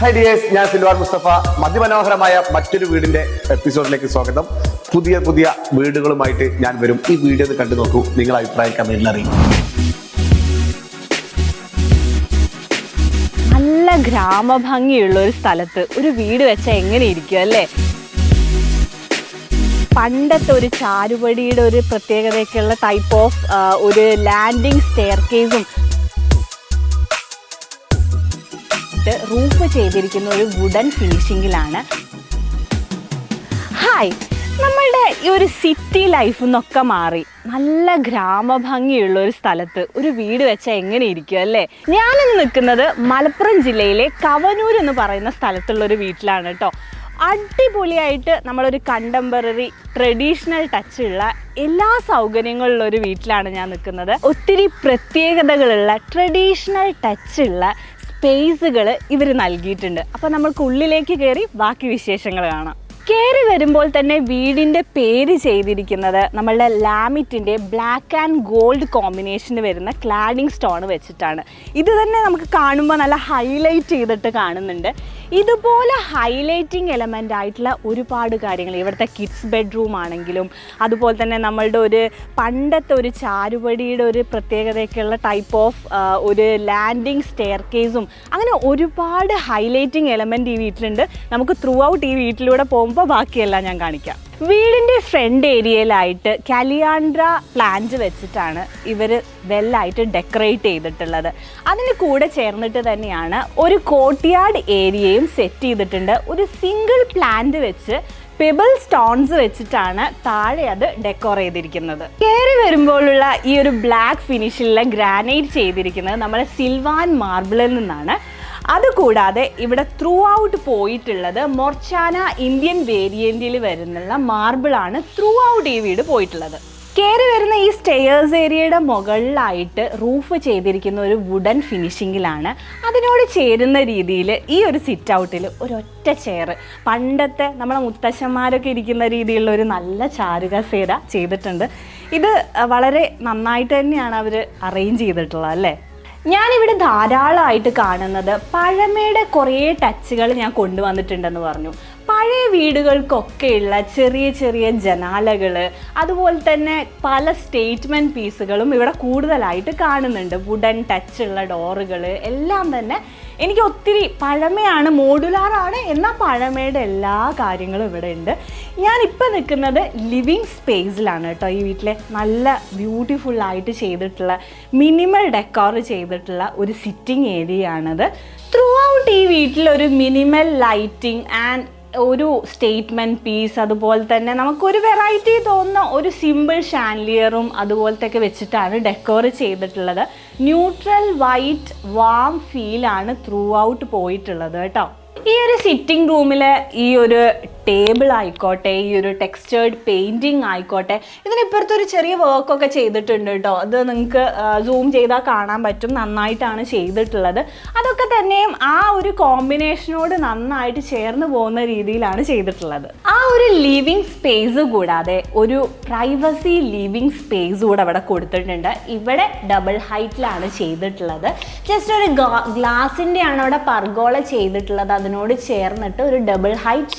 High dears ഞാൻ സിൽവാൻ മുസ്തഫ. മതിമനോഹരമായ മറ്റൊരു വീടിന്റെ എപ്പിസോഡിലേക്ക് സ്വാഗതം. പുതിയ പുതിയ വീടുകളുമായിട്ട് ഞാൻ വരും. ഈ വീഡിയോ കണ്ടു നോക്കൂ. നിങ്ങൾ അഭിപ്രായം കമന്റിൽ അറിയും നല്ല ഗ്രാമഭംഗിയുള്ള ഒരു സ്ഥലത്ത് ഒരു വീട് വെച്ചാൽ എങ്ങനെ ഇരിക്കും അല്ലേ? പണ്ടത്തെ ഒരു ചാരുപടിയുടെ ഒരു പ്രത്യേകതയൊക്കെയുള്ള ടൈപ്പ് ഓഫ് ഒരു ലാൻഡിങ് സ്റ്റെയർ കേസും റൂഫ് ചെയ്തിരിക്കുന്ന ഒരു വുഡൻ ഫിനിഷിങ്ങിലാണ് ഹായ് നമ്മളുടെ ഈ ഒരു സിറ്റി ലൈഫ് നിന്നൊക്കെ മാറി. നല്ല ഗ്രാമഭംഗിയുള്ള ഒരു സ്ഥലത്ത് ഒരു വീട് വെച്ചാൽ എങ്ങനെ ഇരിക്കും അല്ലേ? ഞാനിന്ന് നിൽക്കുന്നത് മലപ്പുറം ജില്ലയിലെ കവനൂർ എന്ന് പറയുന്ന സ്ഥലത്തുള്ള ഒരു വീട്ടിലാണ് കേട്ടോ അടിപൊളിയായിട്ട് നമ്മളൊരു കണ്ടംപററി ട്രഡീഷണൽ ടച്ചുള്ള എല്ലാ സൗകര്യങ്ങളുള്ള ഒരു വീട്ടിലാണ് ഞാൻ നിൽക്കുന്നത്. ഒത്തിരി പ്രത്യേകതകളുള്ള ട്രഡീഷണൽ ടച്ചുള്ള സ്പേസുകൾ ഇവർ നൽകിയിട്ടുണ്ട്. അപ്പോൾ നമ്മൾക്ക് ഉള്ളിലേക്ക് കയറി ബാക്കി വിശേഷങ്ങൾ കാണാം. കയറി വരുമ്പോൾ തന്നെ വീടിന്റെ പേര് ചെയ്തിരിക്കുന്നത് നമ്മളുടെ ലാമിറ്റിന്റെ ബ്ലാക്ക് ആൻഡ് ഗോൾഡ് കോമ്പിനേഷന് വരുന്ന ക്ലാഡിംഗ് സ്റ്റോൺ വെച്ചിട്ടാണ്. ഇത് തന്നെ നമുക്ക് കാണുമ്പോൾ നല്ല ഹൈലൈറ്റ് ചെയ്തിട്ട് കാണുന്നുണ്ട്. ഇതുപോലെ ഹൈലൈറ്റിംഗ് എലമെന്റ് ആയിട്ടുള്ള ഒരുപാട് കാര്യങ്ങൾ. ഇവിടുത്തെ കിഡ്സ് ബെഡ്റൂം ആണെങ്കിലും അതുപോലെ തന്നെ നമ്മളുടെ ഒരു പണ്ടത്തെ ഒരു ചാരുപടിയുടെ ഒരു പ്രത്യേകതയൊക്കെയുള്ള ടൈപ്പ് ഓഫ് ഒരു ലാൻഡിങ് സ്റ്റെയർ കേസും അങ്ങനെ ഒരുപാട് ഹൈലൈറ്റിംഗ് എലമെന്റ് ഈ വീട്ടിലുണ്ട്. നമുക്ക് ത്രൂ ഔട്ട് ഈ വീട്ടിലൂടെ പോകുമ്പോൾ ബാക്കിയെല്ലാം ഞാൻ കാണിക്കാം. വീടിന്റെ ഫ്രണ്ട് ഏരിയയിലായിട്ട് കലിയാൻഡ്ര പ്ലാന്റ് വെച്ചിട്ടാണ് ഇവർ വെല്ലായിട്ട് ഡെക്കറേറ്റ് ചെയ്തിട്ടുള്ളത്. അതിന് കൂടെ ചേർന്നിട്ട് തന്നെയാണ് ഒരു കോട്ട്യാർഡ് ഏരിയയും സെറ്റ് ചെയ്തിട്ടുണ്ട്. ഒരു സിംഗിൾ പ്ലാന്റ് വെച്ച് പെബിൾ സ്റ്റോൺസ് വെച്ചിട്ടാണ് താഴെ അത് ഡെക്കോർ ചെയ്തിരിക്കുന്നത്. കയറി വരുമ്പോഴുള്ള ഈ ഒരു ബ്ലാക്ക് ഫിനിഷിലുള്ള ഗ്രാനൈറ്റ് ചെയ്തിരിക്കുന്നത് നമ്മുടെ സിൽവാൻ മാർബിളിൽ നിന്നാണ്. അതുകൂടാതെ ഇവിടെ ത്രൂ ഔട്ട് പോയിട്ടുള്ളത് മൊർച്ചാന ഇന്ത്യൻ വേരിയന്റിൽ വരുന്നുള്ള മാർബിളാണ് ത്രൂ ഔട്ട് ഈ വീട് പോയിട്ടുള്ളത്. കയറി വരുന്ന ഈ സ്റ്റെയേഴ്സ് ഏരിയയുടെ മുകളിലായിട്ട് റൂഫ് ചെയ്തിരിക്കുന്ന ഒരു വുഡൻ ഫിനിഷിങ്ങിലാണ് അതിനോട് ചേരുന്ന രീതിയിൽ ഈ ഒരു സിറ്റ് ഔട്ടിൽ ഒരൊറ്റ ചെയർ പണ്ടത്തെ നമ്മളെ മുത്തശ്ശന്മാരൊക്കെ ഇരിക്കുന്ന രീതിയിലുള്ള ഒരു നല്ല ചാരുകസേര ചെയ്തിട്ടുണ്ട്. ഇത് വളരെ നന്നായിട്ട് തന്നെയാണ് അവർ അറേഞ്ച് ചെയ്തിട്ടുള്ളത് അല്ലേ? ഞാനിവിടെ ധാരാളമായിട്ട് കാണുന്നത് പഴമയുടെ കുറേ ടച്ചുകൾ ഞാൻ കൊണ്ടുവന്നിട്ടുണ്ടെന്ന് പറഞ്ഞു. പഴയ വീടുകൾക്കൊക്കെയുള്ള ചെറിയ ചെറിയ ജനാലകൾ അതുപോലെ തന്നെ പല സ്റ്റേറ്റ്മെന്റ് പീസുകളും ഇവിടെ കൂടുതലായിട്ട് കാണുന്നുണ്ട്. വുഡൻ ഉള്ള ഡോറുകൾ എല്ലാം തന്നെ. എനിക്ക് ഒത്തിരി പഴമയാണ് മോഡുലാറാണ് എന്നാൽ പഴമയുടെ എല്ലാ കാര്യങ്ങളും ഇവിടെ ഉണ്ട്. ഞാനിപ്പോൾ നിൽക്കുന്നത് ലിവിങ് സ്പേസിലാണ് കേട്ടോ. ഈ വീട്ടിലെ നല്ല ബ്യൂട്ടിഫുള്ളായിട്ട് ചെയ്തിട്ടുള്ള മിനിമൽ ഡെക്കോർ ചെയ്തിട്ടുള്ള ഒരു സിറ്റിംഗ് ഏരിയ ആണത് ത്രൂ ഔട്ട് ഈ വീട്ടിൽ ഒരു മിനിമൽ ലൈറ്റിംഗ് ആൻഡ് ഒരു സ്റ്റേറ്റ്മെന്റ് പീസ് അതുപോലെ തന്നെ നമുക്കൊരു വെറൈറ്റി തോന്നുന്ന ഒരു സിമ്പിൾ ഷാൻലിയറും അതുപോലത്തെ ഒക്കെ വെച്ചിട്ടാണ് ഡെക്കോർ ചെയ്തിട്ടുള്ളത്. ന്യൂട്രൽ വൈറ്റ് വാം ഫീലാണ് ത്രൂ ഔട്ട് പോയിട്ടുള്ളത് കേട്ടോ. ഈ ഒരു സിറ്റിംഗ് റൂമിലെ ഈ ഒരു ടേബിൾ ആയിക്കോട്ടെ ഈ ഒരു ടെക്സ്റ്റേർഡ് പെയിന്റിങ് ആയിക്കോട്ടെ ഇതിനിപ്പുറത്ത് ഒരു ചെറിയ വർക്കൊക്കെ ചെയ്തിട്ടുണ്ട് കേട്ടോ അത് നിങ്ങൾക്ക് സൂം ചെയ്താൽ കാണാൻ പറ്റും. നന്നായിട്ടാണ് ചെയ്തിട്ടുള്ളത്. അതൊക്കെ തന്നെയും ആ ഒരു കോമ്പിനേഷനോട് നന്നായിട്ട് ചേർന്ന് പോകുന്ന രീതിയിലാണ് ചെയ്തിട്ടുള്ളത്. ആ ഒരു ലിവിങ് സ്പേസ് കൂടാതെ ഒരു പ്രൈവസി ലിവിങ് സ്പേസ് കൂടെ അവിടെ കൊടുത്തിട്ടുണ്ട്. ഇവിടെ ഡബിൾ ഹൈറ്റിലാണ് ചെയ്തിട്ടുള്ളത്. ജസ്റ്റ് ഒരു ഗ്ലാസിന്റെ ആണ് അവിടെ പർഗോള ചെയ്തിട്ടുള്ളത്. അതിനോട് ചേർന്നിട്ട് ഒരു ഡബിൾ ഹൈറ്റ്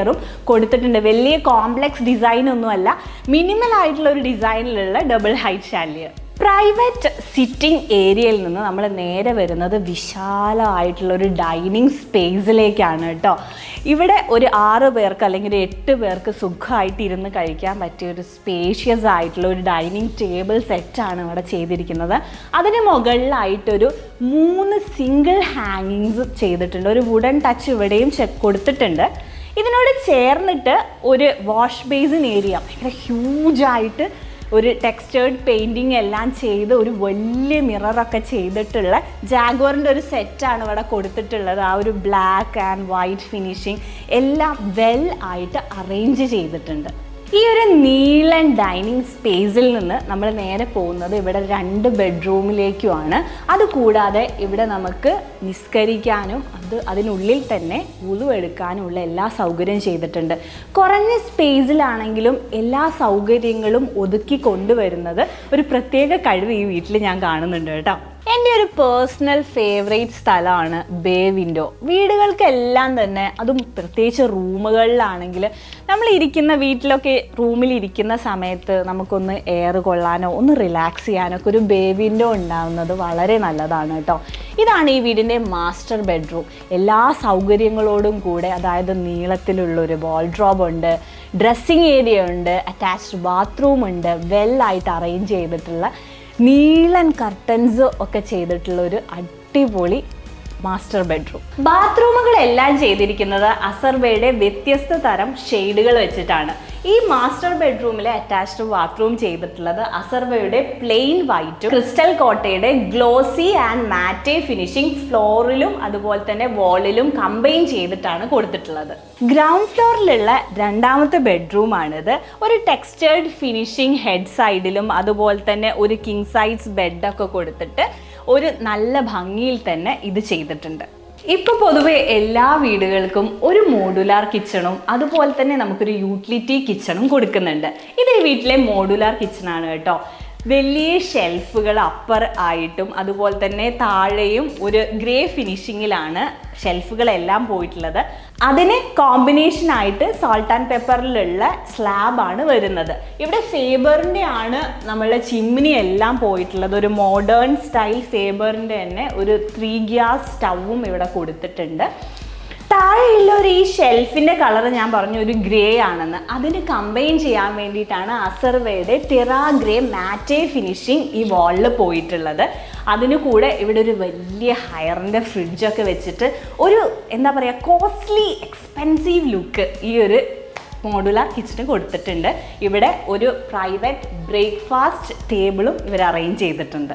ഷാൻലിയറും കൊടുത്തിട്ടുണ്ട്. വലിയ കോംപ്ലക്സ് ഡിസൈൻ ഒന്നുമല്ല. മിനിമൽ ആയിട്ടുള്ള ഒരു ഡിസൈനിലുള്ള double height chandelier private sitting ഏരിയയിൽ നിന്ന് നമ്മൾ നേരെ വരുന്നത് വിശാലമായിട്ടുള്ള ഒരു ഡൈനിങ് സ്പേസിലേക്കാണ് കേട്ടോ. ഇവിടെ ഒരു ആറ് പേർക്ക് അല്ലെങ്കിൽ എട്ട് പേർക്ക് സുഖമായിട്ട് ഇരുന്ന് കഴിക്കാൻ പറ്റിയ ഒരു സ്പേഷ്യസ് ആയിട്ടുള്ള ഒരു ഡൈനിങ് ടേബിൾ സെറ്റാണ് ഇവിടെ ചെയ്തിരിക്കുന്നത്. അതിന് മുകളിലായിട്ടൊരു മൂന്ന് സിംഗിൾ ഹാങ്ങിങ്സ് ചെയ്തിട്ടുണ്ട്. ഒരു വുഡൻ ടച്ച് ഇവിടെയും കൊടുത്തിട്ടുണ്ട്. ഇതിനോട് ചേർന്നിട്ട് ഒരു വാഷ് ബേസിൻ ഏരിയ ഭയങ്കര ഹ്യൂജായിട്ട് ഒരു ടെക്സ്റ്റേർഡ് പെയിന്റിങ് എല്ലാം ചെയ്ത് ഒരു വലിയ മിററൊക്കെ ചെയ്തിട്ടുള്ള ജാഗ്വറിന്റെ ഒരു സെറ്റാണ് ഇവിടെ കൊടുത്തിട്ടുള്ളത്. ആ ഒരു ബ്ലാക്ക് ആൻഡ് വൈറ്റ് ഫിനിഷിങ് എല്ലാം വെൽ ആയിട്ട് അറേഞ്ച് ചെയ്തിട്ടുണ്ട്. ഈ ഒരു നീളൻ ഡൈനിങ് സ്പേസിൽ നിന്ന് നമ്മൾ നേരെ പോകുന്നത് ഇവിടെ രണ്ട് ബെഡ്റൂമിലേക്കുമാണ്. അതുകൂടാതെ ഇവിടെ നമുക്ക് നിസ്കരിക്കാനും അത് അതിനുള്ളിൽ തന്നെ ഉളുവെടുക്കാനുമുള്ള എല്ലാ സൗകര്യവും ചെയ്തിട്ടുണ്ട്. കുറഞ്ഞ സ്പേസിലാണെങ്കിലും എല്ലാ സൗകര്യങ്ങളും ഒതുക്കി കൊണ്ടുവരുന്നത് ഒരു പ്രത്യേക കഴിവ് ഈ വീട്ടിൽ ഞാൻ കാണുന്നുണ്ട് കേട്ടോ. എന്റെ ഒരു പേഴ്സണൽ ഫേവറേറ്റ് സ്ഥലമാണ് ബേ വിൻഡോ വീടുകൾക്കെല്ലാം തന്നെ അതും പ്രത്യേകിച്ച് റൂമുകളിലാണെങ്കിൽ നമ്മൾ ഇരിക്കുന്ന വീട്ടിലൊക്കെ റൂമിലിരിക്കുന്ന സമയത്ത് നമുക്കൊന്ന് എയർ കൊള്ളാനോ ഒന്ന് റിലാക്സ് ചെയ്യാനോ ഒക്കെ ഒരു ബേ വിൻഡോ ഉണ്ടാവുന്നത് വളരെ നല്ലതാണ് കേട്ടോ. ഇതാണ് ഈ വീടിന്റെ മാസ്റ്റർ ബെഡ്റൂം എല്ലാ സൗകര്യങ്ങളോടും കൂടെ അതായത് നീളത്തിലുള്ളൊരു വാൾഡ്രോബ് ഉണ്ട് ഡ്രസ്സിങ് ഏരിയ ഉണ്ട് അറ്റാച്ച്ഡ് ബാത്റൂം ഉണ്ട് വെല്ലായിട്ട് അറേഞ്ച് ചെയ്തിട്ടുള്ള നീളൻ കർട്ടൻസ് ഒക്കെ ചെയ്തിട്ടുള്ള ഒരു അടിപൊളി മാസ്റ്റർ ബെഡ്റൂം ബാത്റൂമുകളെല്ലാം ചെയ്തിരിക്കുന്നത് അസർബയുടെ വ്യത്യസ്ത തരം ഷെയ്ഡുകൾ വെച്ചിട്ടാണ്. ഈ മാസ്റ്റർ ബെഡ്റൂമിലെ അറ്റാച്ച്ഡ് ബാത്റൂം ചെയ്തിട്ടുള്ളത് അസർവയുടെ പ്ലെയിൻ വൈറ്റും ക്രിസ്റ്റൽ കോട്ടയുടെ ഗ്ലോസി ആൻഡ് മാറ്റേ ഫിനിഷിംഗ് ഫ്ലോറിലും അതുപോലെ തന്നെ വാളിലും കമ്പൈൻ ചെയ്തിട്ടാണ് കൊടുത്തിട്ടുള്ളത്. ഗ്രൗണ്ട് ഫ്ലോറിലുള്ള രണ്ടാമത്തെ ബെഡ്റൂമാണിത് ഒരു ടെക്സ്റ്റേർഡ് ഫിനിഷിംഗ് ഹെഡ് സൈഡിലും അതുപോലെ തന്നെ ഒരു കിങ് സൈസ് ബെഡൊക്കെ കൊടുത്തിട്ട് ഒരു നല്ല ഭംഗിയിൽ തന്നെ ഇത് ചെയ്തിട്ടുണ്ട്. ഇപ്പൊ പൊതുവെ എല്ലാ വീടുകൾക്കും ഒരു മോഡുലാർ കിച്ചണും അതുപോലെ തന്നെ നമുക്കൊരു യൂട്ടിലിറ്റി കിച്ചണും കൊടുക്കുന്നുണ്ട്. ഇത് ഈ വീട്ടിലെ മോഡുലാർ കിച്ചണാണ് കേട്ടോ. വലിയ ഷെൽഫുകൾ അപ്പർ ആയിട്ടും അതുപോലെ തന്നെ താഴെയും ഒരു ഗ്രേ ഫിനിഷിങ്ങിലാണ് ഷെൽഫുകളെല്ലാം പോയിട്ടുള്ളത്. അതിന് കോമ്പിനേഷൻ ആയിട്ട് സോൾട്ട് ആൻഡ് പെപ്പറിലുള്ള സ്ലാബാണ് വരുന്നത്. ഇവിടെ ഫേബറിന്റെ ആണ് നമ്മളുടെ ചിമ്മിനി എല്ലാം പോയിട്ടുള്ളത്. ഒരു മോഡേൺ സ്റ്റൈൽ ഫേബറിന്റെ തന്നെ ഒരു ത്രീ ഗ്യാസ് സ്റ്റൗവും ഇവിടെ കൊടുത്തിട്ടുണ്ട്. താഴെയുള്ള ഒരു ഈ ഷെൽഫിന്റെ കളർ ഞാൻ പറഞ്ഞു ഒരു ഗ്രേ ആണെന്ന്. അതിന് കമ്പൈൻ ചെയ്യാൻ വേണ്ടിയിട്ടാണ് അസർവയുടെ ടിറ ഗ്രേ മാറ്റേ ഫിനിഷിങ് ഈ വാളിൽ പോയിട്ടുള്ളത്. അതിന് കൂടെ ഇവിടെ ഒരു വലിയ ഹയറിന്റെ ഫ്രിഡ്ജൊക്കെ വെച്ചിട്ട് ഒരു എന്താ പറയുക കോസ്റ്റ്ലി എക്സ്പെൻസീവ് ലുക്ക് ഈ ഒരു മോഡുലാർ കിച്ചണ് കൊടുത്തിട്ടുണ്ട്. ഇവിടെ ഒരു പ്രൈവറ്റ് ബ്രേക്ക്ഫാസ്റ്റ് ടേബിളും ഇവർ അറേഞ്ച് ചെയ്തിട്ടുണ്ട്.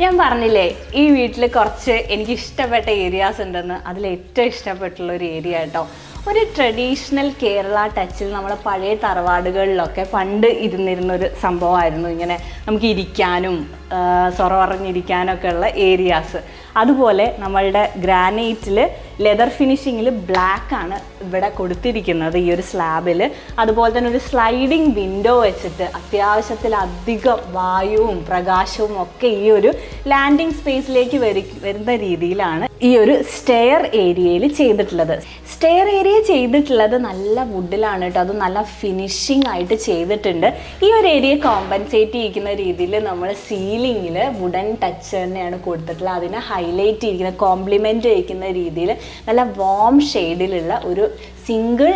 ഞാൻ പറഞ്ഞില്ലേ ഈ വീട്ടിൽ കുറച്ച് എനിക്ക് ഇഷ്ടപ്പെട്ട ഏരിയാസ് ഉണ്ടെന്ന് അതിൽ ഏറ്റവും ഇഷ്ടപ്പെട്ടുള്ള ഒരു ഏരിയ കേട്ടോ. ഒരു ട്രഡീഷണൽ കേരള ടച്ചിൽ നമ്മളെ പഴയ തറവാടുകളിലൊക്കെ പണ്ട് ഇരുന്നിരുന്ന ഒരു സംഭവമായിരുന്നു ഇങ്ങനെ നമുക്ക് ഇരിക്കാനും സൊറ പറഞ്ഞിരിക്കാനൊക്കെ ഉള്ള ഏരിയാസ് അതുപോലെ നമ്മളുടെ ഗ്രാനൈറ്റിൽ ലെതർ ഫിനിഷിങ്ങിൽ ബ്ലാക്ക് ആണ് ഇവിടെ കൊടുത്തിരിക്കുന്നത് ഈ ഒരു സ്ലാബിൽ അതുപോലെ തന്നെ ഒരു സ്ലൈഡിങ് വിൻഡോ വെച്ചിട്ട് അത്യാവശ്യത്തിലധികം വായുവും പ്രകാശവും ഒക്കെ ഈ ഒരു ലാൻഡിംഗ് സ്പേസിലേക്ക് വരി വരുന്ന രീതിയിലാണ് ഈ ഒരു സ്റ്റെയർ ഏരിയയിൽ ചെയ്തിട്ടുള്ളത്. സ്റ്റെയർ ഏരിയ ചെയ്തിട്ടുള്ളത് നല്ല വുഡിലാണ് കേട്ടോ. അത് നല്ല ഫിനിഷിംഗ് ആയിട്ട് ചെയ്തിട്ടുണ്ട്. ഈ ഒരു ഏരിയ കോമ്പൻസേറ്റ് ചെയ്യിക്കുന്ന രീതിയിൽ നമ്മൾ സീലിങ്ങിൽ വുഡൻ ടച്ച് തന്നെയാണ് കൊടുത്തിട്ടുള്ളത്. അതിനെ ഹൈലൈറ്റ് ചെയ്തിരിക്കുന്ന കോംപ്ലിമെന്റ് ചെയ്യിക്കുന്ന രീതിയിൽ നല്ല വാം ഷെയ്ഡിലുള്ള ഒരു സിംഗിൾ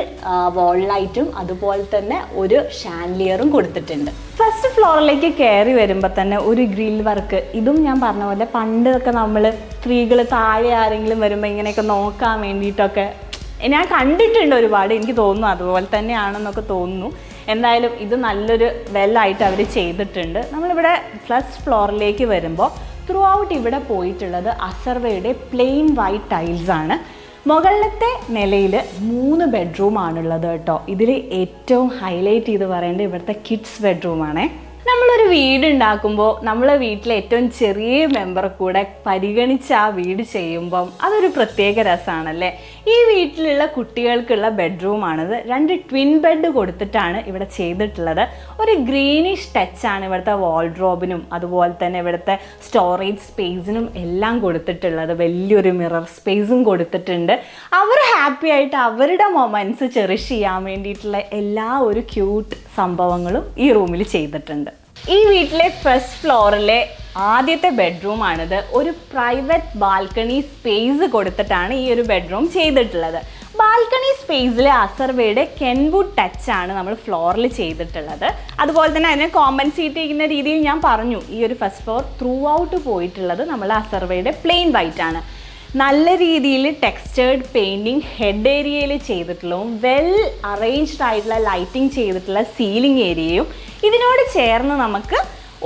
വാൾ ലൈറ്റും അതുപോലെ തന്നെ ഒരു ഷാൻലിയറും കൊടുത്തിട്ടുണ്ട്. ഫസ്റ്റ് ഫ്ലോറിലേക്ക് കയറി വരുമ്പോൾ തന്നെ ഒരു ഗ്രിൽ വർക്ക് ഇതും ഞാൻ പറഞ്ഞ പോലെ പണ്ടൊക്കെ നമ്മൾ സ്ത്രീകൾ താഴെ ആരെങ്കിലും വരുമ്പോൾ ഇങ്ങനെയൊക്കെ നോക്കാൻ വേണ്ടിയിട്ടൊക്കെ ഞാൻ കണ്ടിട്ടുണ്ട് ഒരുപാട്. എനിക്ക് തോന്നുന്നു അതുപോലെ തന്നെയാണെന്നൊക്കെ തോന്നുന്നു. എന്തായാലും ഇത് നല്ലൊരു വെല്ലായിട്ട് അവർ ചെയ്തിട്ടുണ്ട്. നമ്മളിവിടെ ഫസ്റ്റ് ഫ്ലോറിലേക്ക് വരുമ്പോൾ ത്രൂ ഔട്ട് ഇവിടെ പോയിട്ടുള്ളത് അസർവയുടെ പ്ലെയിൻ വൈറ്റ് ടൈൽസ് ആണ്. മുകളിലത്തെ നിലയിൽ മൂന്ന് ബെഡ്റൂം ആണുള്ളത് കേട്ടോ. ഇതിൽ ഏറ്റവും ഹൈലൈറ്റ് ചെയ്ത് പറയേണ്ടത് ഇവിടുത്തെ കിഡ്സ് ബെഡ്റൂമാണേ നമ്മളൊരു വീട് ഉണ്ടാക്കുമ്പോൾ നമ്മളെ വീട്ടിലെ ഏറ്റവും ചെറിയ മെമ്പർ കൂടെ പരിഗണിച്ച് ആ വീട് ചെയ്യുമ്പം അതൊരു പ്രത്യേക രസമാണല്ലേ ഈ വീട്ടിലുള്ള കുട്ടികൾക്കുള്ള ബെഡ്റൂമാണിത് രണ്ട് ട്വിൻ ബെഡ് കൊടുത്തിട്ടാണ് ഇവിടെ ചെയ്തിട്ടുള്ളത്. ഒരു ഗ്രീനിഷ് ടച്ചാണ് ഇവിടുത്തെ വാൾഡ്രോബിനും അതുപോലെ തന്നെ ഇവിടുത്തെ സ്റ്റോറേജ് സ്പേസിനും എല്ലാം കൊടുത്തിട്ടുള്ളത്. വലിയൊരു മിറർ സ്പേസും കൊടുത്തിട്ടുണ്ട്. അവർ ഹാപ്പി ആയിട്ട് അവരുടെ മൊമെന്റ്സ് ചെറിഷ് ചെയ്യാൻ വേണ്ടിയിട്ടുള്ള എല്ലാ ഒരു ക്യൂട്ട് സംഭവങ്ങളും ഈ റൂമിൽ ചെയ്തിട്ടുണ്ട്. ഈ വീട്ടിലെ ഫസ്റ്റ് ഫ്ലോറിലെ ആദ്യത്തെ ബെഡ്റൂമാണിത് ഒരു പ്രൈവറ്റ് ബാൽക്കണി സ്പേസ് കൊടുത്തിട്ടാണ് ഈ ഒരു ബെഡ്റൂം ചെയ്തിട്ടുള്ളത്. ബാൽക്കണി സ്പേസിലെ അസർവയുടെ കെൻവുഡ് ടച്ച് ആണ് നമ്മൾ ഫ്ലോറിൽ ചെയ്തിട്ടുള്ളത്. അതുപോലെ തന്നെ അതിനെ കോമ്പൻസേറ്റ് ചെയ്യുന്ന രീതിയിൽ ഞാൻ പറഞ്ഞു ഈ ഒരു ഫസ്റ്റ് ഫ്ലോർ ത്രൂ ഔട്ട് പോയിട്ടുള്ളത് നമ്മൾ അസർവയുടെ പ്ലെയിൻ വൈറ്റ് ആണ്. നല്ല രീതിയിൽ ടെക്സ്റ്റേർഡ് പെയിന്റിങ് ഹെഡ് ഏരിയയിൽ ചെയ്തിട്ടുള്ളതും വെൽ അറേഞ്ച്ഡ് ആയിട്ടുള്ള ലൈറ്റിംഗ് ചെയ്തിട്ടുള്ള സീലിംഗ് ഏരിയയും ഇതിനോട് ചേർന്ന് നമുക്ക്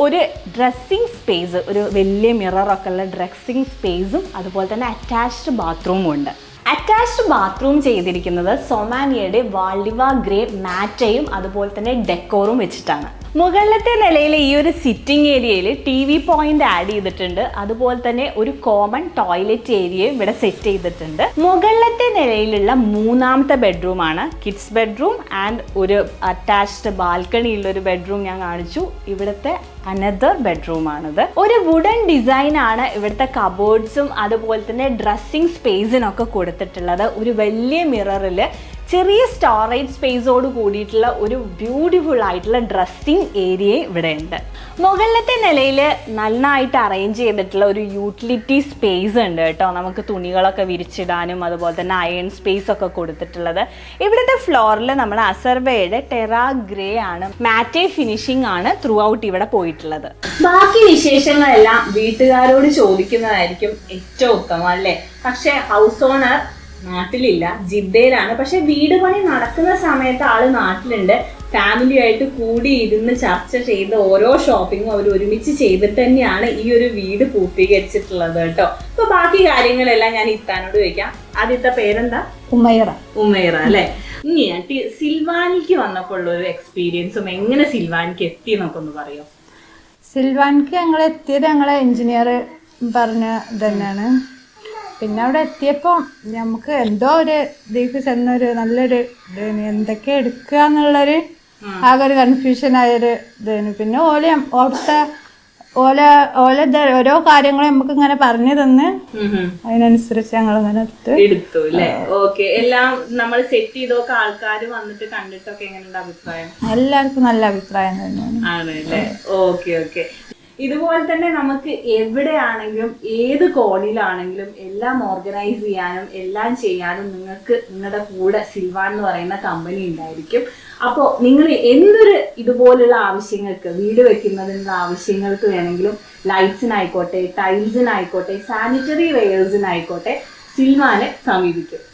ഒരു ഡ്രസ്സിങ് സ്പേസ് ഒരു വലിയ മിററൊക്കെ ഉള്ള ഡ്രസ്സിങ് സ്പേസും അതുപോലെ തന്നെ അറ്റാച്ച്ഡ് ബാത്റൂമും ഉണ്ട്. അറ്റാച്ച്ഡ് ബാത്റൂം ചെയ്തിരിക്കുന്നത് സൊമാനിയയുടെ വാൾഡിവ ഗ്രേ മാറ്റയും അതുപോലെ തന്നെ ഡെക്കോറും വെച്ചിട്ടാണ്. മുകളിലത്തെ നിലയിൽ ഈ ഒരു സിറ്റിംഗ് ഏരിയയിൽ ടി വി പോയിന്റ് ആഡ് ചെയ്തിട്ടുണ്ട്. അതുപോലെ തന്നെ ഒരു കോമൺ ടോയ്ലറ്റ് ഏരിയയും ഇവിടെ സെറ്റ് ചെയ്തിട്ടുണ്ട്. മുകളിലത്തെ നിലയിലുള്ള മൂന്നാമത്തെ ബെഡ്റൂം ആണ്. കിഡ്സ് ബെഡ്റൂം ആൻഡ് ഒരു അറ്റാച്ച്ഡ് ബാൽക്കണി ഉള്ള ഒരു ബെഡ്റൂം ഞാൻ കാണിച്ചു. ഇവിടുത്തെ അനദർ ബെഡ്റൂം ആണിത്. ഒരു വുഡൻ ഡിസൈൻ ആണ് ഇവിടുത്തെ കബോർഡ്സും അതുപോലെ തന്നെ ഡ്രസ്സിംഗ് സ്പേസിനൊക്കെ കൊടുത്തിട്ടുള്ളത്. ഒരു വലിയ മിററിൽ ചെറിയ സ്റ്റോറേജ് സ്പേസോട് കൂടിയിട്ടുള്ള ഒരു ബ്യൂട്ടിഫുൾ ആയിട്ടുള്ള ഡ്രസ്സിംഗ് ഏരിയ ഇവിടെ ഉണ്ട് മുകളിലത്തെ നിലയിൽ നന്നായിട്ട് അറേഞ്ച് ചെയ്തിട്ടുള്ള ഒരു യൂട്ടിലിറ്റി സ്പേസ് ഉണ്ട് കേട്ടോ. നമുക്ക് തുണികളൊക്കെ വിരിച്ചിടാനും അതുപോലെ തന്നെ അയൺ സ്പേസ് ഒക്കെ കൊടുത്തിട്ടുള്ളത്. ഇവിടുത്തെ ഫ്ലോറിൽ നമ്മൾ അസർബയുടെ ടെറാ ഗ്രേ ആണ്. മാറ്റേ ഫിനിഷിംഗ് ആണ് ത്രൂ ഔട്ട് ഇവിടെ പോയിട്ടുള്ളത്. ബാക്കി വിശേഷങ്ങളെല്ലാം വീട്ടുകാരോട് ചോദിക്കുന്നതായിരിക്കും ഏറ്റവും ഉത്തമം അല്ലേ? പക്ഷേ ഹൗസ് ഓണർ നാട്ടിലില്ല ജിദ്ദയിലാണ്. പക്ഷെ വീട് പണി നടക്കുന്ന സമയത്ത് ആൾ നാട്ടിലുണ്ട്. ഫാമിലിയായിട്ട് കൂടി ഇരുന്ന് ചർച്ച ചെയ്ത് ഓരോ ഷോപ്പിങ്ങും അവർ ഒരുമിച്ച് ചെയ്തിട്ട് തന്നെയാണ് ഈ ഒരു വീട് പൂർത്തീകരിച്ചിട്ടുള്ളത് കേട്ടോ. അപ്പൊ ബാക്കി കാര്യങ്ങളെല്ലാം ഞാൻ ഇത്താനോട് ചോദിക്കാം. ആദ്യത്തെ പേരെന്താ? ഉമ്മയറ ഉമ്മയറ അല്ലെ? ഇനി സിൽവാനിക്ക് വന്നപ്പോൾ ഉള്ള ഒരു എക്സ്പീരിയൻസും എങ്ങനെ സിൽവാനിക്ക് എത്തി എന്നൊക്കെ ഒന്ന് പറയോ? സിൽവാൻക്ക് ഞങ്ങൾ എത്തിയത് ഞങ്ങളെ എഞ്ചിനീയർ പറഞ്ഞ തന്നെയാണ് പിന്നെ അവിടെ എത്തിയപ്പോൾ നമുക്ക് എന്തോ ഒരു ഇതിലേക്ക് ചെന്നൊരു നല്ലൊരു ഇതേനു എന്തൊക്കെ എടുക്കുക എന്നുള്ളൊരു ആകെ ഒരു കൺഫ്യൂഷൻ ആയൊരു ഇതേനു പിന്നെ ഓല അവിടുത്തെ ഓല ഓല ഓരോ കാര്യങ്ങളും നമുക്ക് ഇങ്ങനെ പറഞ്ഞു തന്ന്. അതിനനുസരിച്ച് ഞങ്ങൾ ഇങ്ങനെ എടുത്ത്. എടുത്തു അല്ലേ ഓക്കെ. എല്ലാം നമ്മൾ സെറ്റ് ചെയ്തൊക്കെ ആൾക്കാർ വന്നിട്ട് കണ്ടിട്ടൊക്കെ എങ്ങനെയുണ്ട് അഭിപ്രായം? എല്ലാവർക്കും നല്ല അഭിപ്രായം തന്നെയാണ്. ആണല്ലേ ഓക്കെ ഓക്കെ. ഇതുപോലെ തന്നെ നമുക്ക് എവിടെയാണെങ്കിലും ഏത് കോണിലാണെങ്കിലും എല്ലാം ഓർഗനൈസ് ചെയ്യാനും എല്ലാം ചെയ്യാനും നിങ്ങൾക്ക് നിങ്ങളുടെ കൂടെ സിൽവാൻ എന്ന് പറയുന്ന കമ്പനി ഉണ്ടായിരിക്കും. അപ്പോൾ നിങ്ങൾ എന്തൊരു ഇതുപോലുള്ള ആവശ്യങ്ങൾക്ക് വീട് വെക്കുന്നതിനുള്ള ആവശ്യങ്ങൾക്ക് വേണമെങ്കിലും ലൈറ്റ്സിനായിക്കോട്ടെ ടൈൽസിനായിക്കോട്ടെ സാനിറ്ററി വെയേഴ്സിനായിക്കോട്ടെ സിൽവാനെ സമീപിക്കും.